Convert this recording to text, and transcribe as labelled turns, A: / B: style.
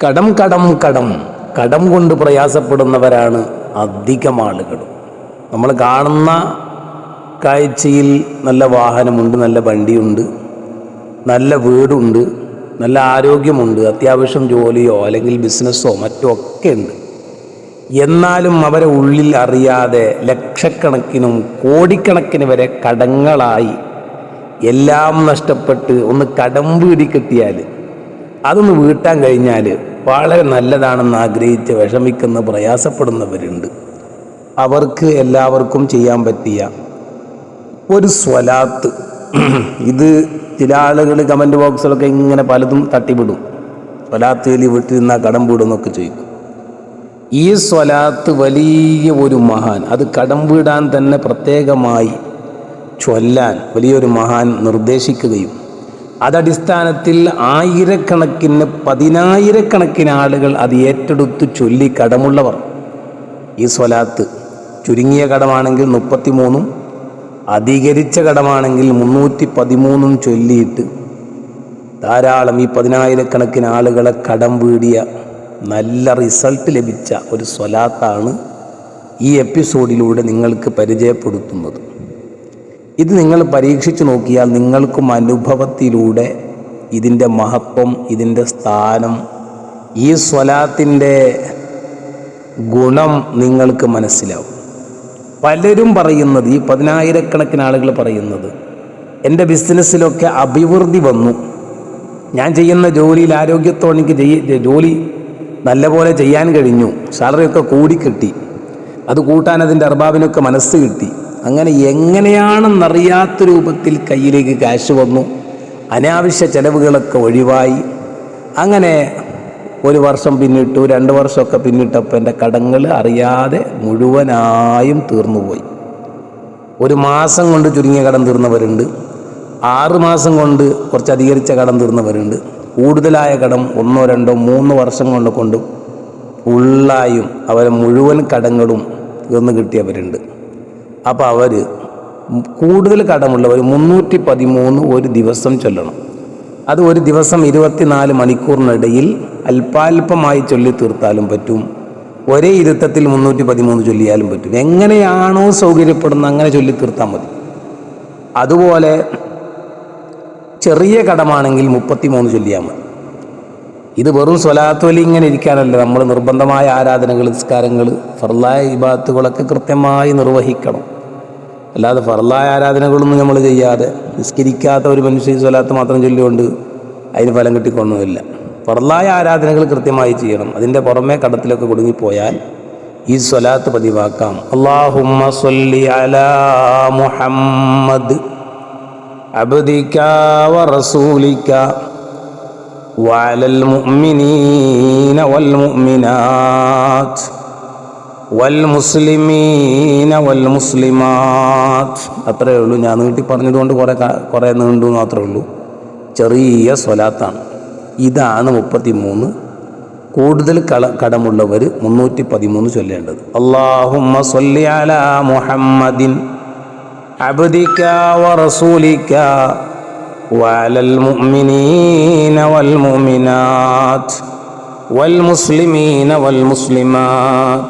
A: കടം കടം കടം. കടം കൊണ്ട് പ്രയാസപ്പെടുന്നവരാണ് അധികം ആളുകളും. നമ്മൾ കാണുന്ന കാഴ്ചയിൽ നല്ല വാഹനമുണ്ട് നല്ല വണ്ടിയുണ്ട് നല്ല വീടുണ്ട് നല്ല ആരോഗ്യമുണ്ട് അത്യാവശ്യം ജോലിയോ അല്ലെങ്കിൽ ബിസിനസ്സോ മറ്റോ ഒക്കെ ഉണ്ട്. എന്നാലും അവരെ ഉള്ളിൽ അറിയാതെ ലക്ഷക്കണക്കിനും കോടിക്കണക്കിന് വരെ കടങ്ങളായി എല്ലാം നഷ്ടപ്പെട്ട് ഒന്ന് കടം വീടി കിട്ടിയാൽ അതൊന്ന് വീട്ടാൻ കഴിഞ്ഞാൽ വളരെ നല്ലതാണെന്ന് ആഗ്രഹിച്ച് വിഷമിക്കുന്ന പ്രയാസപ്പെടുന്നവരുണ്ട്. അവർക്ക് എല്ലാവർക്കും ചെയ്യാൻ പറ്റിയ ഒരു സ്വലാത്ത്. ഇത് ചില ആളുകൾ കമന്റ് ബോക്സിലൊക്കെ ഇങ്ങനെ പലതും തട്ടിവിടും. സ്വലാത്ത് എലി വീട്ടിൽ നിന്നാ കടം വീടുന്നൊക്കെ ചോദിക്കും ഈ സ്വലാത്ത് വലിയ ഒരു മഹാൻ അത് കടം വീടാൻ തന്നെ പ്രത്യേകമായി ചൊല്ലാൻ വലിയൊരു മഹാൻ നിർദ്ദേശിക്കുകയും അതടിസ്ഥാനത്തിൽ ആയിരക്കണക്കിന് പതിനായിരക്കണക്കിന് ആളുകൾ അത് ഏറ്റെടുത്ത് ചൊല്ലി കടമുള്ളവർ. ഈ സ്വലാത്ത് ചുരുങ്ങിയ കടമാണെങ്കിൽ മുപ്പത്തിമൂന്നും അധികരിച്ച കടമാണെങ്കിൽ മുന്നൂറ്റി പതിമൂന്നും ചൊല്ലിയിട്ട് ധാരാളം ഈ പതിനായിരക്കണക്കിന് ആളുകളെ കടം വീടിയ നല്ല റിസൾട്ട് ലഭിച്ച ഒരു സ്വലാത്താണ് ഈ എപ്പിസോഡിലൂടെ നിങ്ങൾക്ക് പരിചയപ്പെടുത്തുന്നത്. ഇത് നിങ്ങൾ പരീക്ഷിച്ചു നോക്കിയാൽ നിങ്ങൾക്കും അനുഭവത്തിലൂടെ ഇതിന്റെ മഹത്വം ഇതിന്റെ സ്ഥാനം ഈ സ്വലാത്തിന്റെ ഗുണം നിങ്ങൾക്ക് മനസ്സിലാവും. പലരും പറയുന്നത് ഈ പതിനായിരക്കണക്കിന് ആളുകൾ പറയുന്നത് എന്റെ ബിസിനസ്സിലൊക്കെ അഭിവൃദ്ധി വന്നു. ഞാൻ ചെയ്യുന്ന ജോലിയിൽ ആരോഗ്യത്തോടെ എനിക്ക് ജോലി നല്ലപോലെ ചെയ്യാൻ കഴിഞ്ഞു. സാലറിയൊക്കെ കൂടിക്കിട്ടി. അത് കൂട്ടാൻ അതിന്റെ അർബാബിനൊക്കെ മനസ്സ് കിട്ടി. അങ്ങനെ എങ്ങനെയാണെന്നറിയാത്ത രൂപത്തിൽ കയ്യിലേക്ക് കാശ് വന്നു. അനാവശ്യ ചെലവുകളൊക്കെ ഒഴിവായി. അങ്ങനെ ഒരു വർഷം പിന്നിട്ടു രണ്ട് വർഷമൊക്കെ പിന്നിട്ടപ്പോൾ എന്റെ കടങ്ങൾ അറിയാതെ മുഴുവനായും തീർന്നുപോയി. ഒരു മാസം കൊണ്ട് ചുരുങ്ങിയ കടം തീർന്നവരുണ്ട്. ആറ് മാസം കൊണ്ട് കുറച്ച് അധികരിച്ച കടം തീർന്നവരുണ്ട്. കൂടുതലായ കടം ഒന്നോ രണ്ടോ മൂന്ന് വർഷം കൊണ്ട് കൊണ്ട് ഫുള്ളായും അവരെ മുഴുവൻ കടങ്ങളും തീർന്നു കിട്ടിയവരുണ്ട്. അപ്പോൾ അവർ കൂടുതൽ കടമുള്ളവർ മുന്നൂറ്റി പതിമൂന്ന് ഒരു ദിവസം ചൊല്ലണം. അത് ഒരു ദിവസം ഇരുപത്തിനാല് മണിക്കൂറിനിടയിൽ അല്പാൽപമായി ചൊല്ലി തീർത്താലും പറ്റും. ഒരേ ഇരുത്തത്തിൽ മുന്നൂറ്റി പതിമൂന്ന് ചൊല്ലിയാലും പറ്റും. എങ്ങനെയാണോ സൗകര്യപ്പെടുന്ന അങ്ങനെ ചൊല്ലി തീർത്താൽ മതി. അതുപോലെ ചെറിയ കടമാണെങ്കിൽ മുപ്പത്തിമൂന്ന് ചൊല്ലിയാൽ മതി. ഇത് വെറും സ്വലാത്തൊലി ഇങ്ങനെ ഇരിക്കാനല്ല. നമ്മൾ നിർബന്ധമായ ആരാധനകൾ നിസ്കാരങ്ങൾ ഫർലായ ഇബാത്തുകളൊക്കെ കൃത്യമായി നിർവഹിക്കണം. അല്ലാതെ ഫർലായ ആരാധനകളൊന്നും നമ്മൾ ചെയ്യാതെ നിസ്കരിക്കാത്ത ഒരു മനുഷ്യ ഈ സ്വലാത്ത് മാത്രം ചൊല്ലിക്കൊണ്ട് അതിന് ഫലം കിട്ടിക്കൊള്ളുന്നില്ല ഫർലായ ആരാധനകൾ കൃത്യമായി ചെയ്യണം അതിൻ്റെ പുറമെ കടത്തിലൊക്കെ കുടുങ്ങിപ്പോയാൽ ഈ സ്വലാത്ത് പതിവാക്കാം അള്ളാഹുമ്മ സ്വല്ലി അലാ മുഹമ്മദ് عبدك ورسولك وعلى المؤمنين والمؤمنات والمسلمين والمسلمات അത്രയേ ഉള്ളൂ ഞാൻ നീട്ടി പറഞ്ഞതുകൊണ്ട് കുറേ ക- കുറേ നീണ്ടു എന്ന് മാത്രമേ ഉള്ളൂ ചെറിയ സ്വലാത്താണ് ഇതാണ് മുപ്പത്തി മൂന്ന് കൂടുതൽ കള കടമുള്ളവർ മുന്നൂറ്റി പതിമൂന്ന് ചൊല്ലേണ്ടത് അള്ളാഹുമ്മ സ്വല്ലി അലാ മുഹമ്മദിൻ عبدك ورسولك وعلى المؤمنين والمؤمنات والمسلمين والمسلمات